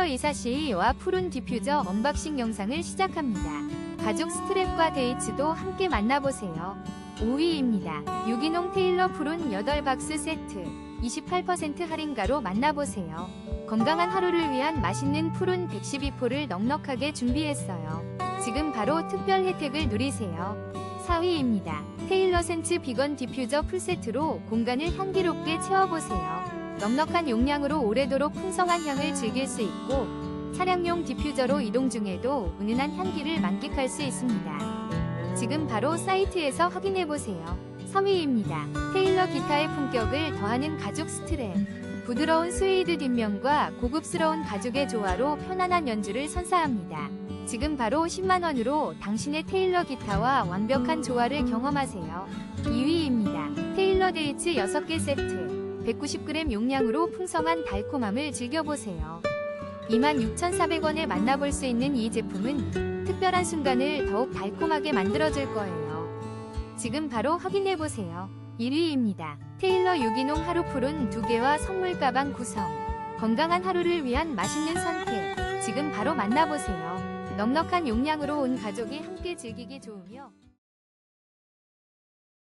테일러 이사시와 푸른 디퓨저 언박싱 영상을 시작합니다. 가죽 스트랩과 데이츠도 함께 만나보세요. 5위입니다. 유기농 테일러 푸른 8박스 세트 28% 할인가로 만나보세요. 건강한 하루를 위한 맛있는 푸른 112포를 넉넉하게 준비했어요. 지금 바로 특별 혜택을 누리세요. 4위입니다. 테일러 센츠 비건 디퓨저 풀세트로 공간을 향기롭게 채워보세요. 넉넉한 용량으로 오래도록 풍성한 향을 즐길 수 있고 차량용 디퓨저로 이동 중에도 은은한 향기를 만끽할 수 있습니다. 지금 바로 사이트에서 확인해보세요. 3위입니다. 테일러 기타의 품격을 더하는 가죽 스트랩. 부드러운 스웨이드 뒷면과 고급스러운 가죽의 조화로 편안한 연주를 선사합니다. 지금 바로 10만원으로 당신의 테일러 기타와 완벽한 조화를 경험하세요. 2위입니다. 테일러 데이츠 6개 세트. 190g 용량으로 풍성한 달콤함을 즐겨보세요. 26,400원에 만나볼 수 있는 이 제품은 특별한 순간을 더욱 달콤하게 만들어줄 거예요. 지금 바로 확인해보세요. 1위입니다. 테일러 유기농 하루 푸른 2개와 선물 가방 구성. 건강한 하루를 위한 맛있는 선택. 지금 바로 만나보세요. 넉넉한 용량으로 온 가족이 함께 즐기기 좋으며